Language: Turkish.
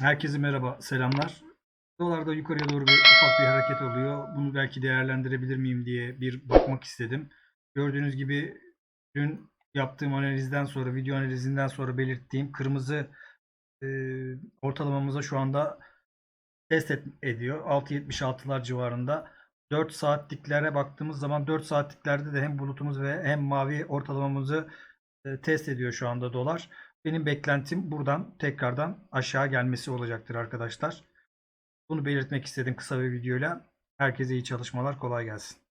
Herkese merhaba, selamlar. Dolarda yukarıya doğru bir ufak bir hareket oluyor. Bunu belki değerlendirebilir miyim diye bir bakmak istedim. Gördüğünüz gibi dün yaptığım analizden sonra, video analizinden sonra belirttiğim kırmızı e, ortalamamıza şu anda test et- ediyor. 6.76'lar civarında. 4 saatliklere baktığımız zaman 4 saatliklerde de hem bulutumuz ve hem mavi ortalamamızı e, test ediyor şu anda dolar. Benim beklentim buradan tekrardan aşağı gelmesi olacaktır arkadaşlar. Bunu belirtmek istedim kısa bir videoyla. Herkese iyi çalışmalar, kolay gelsin.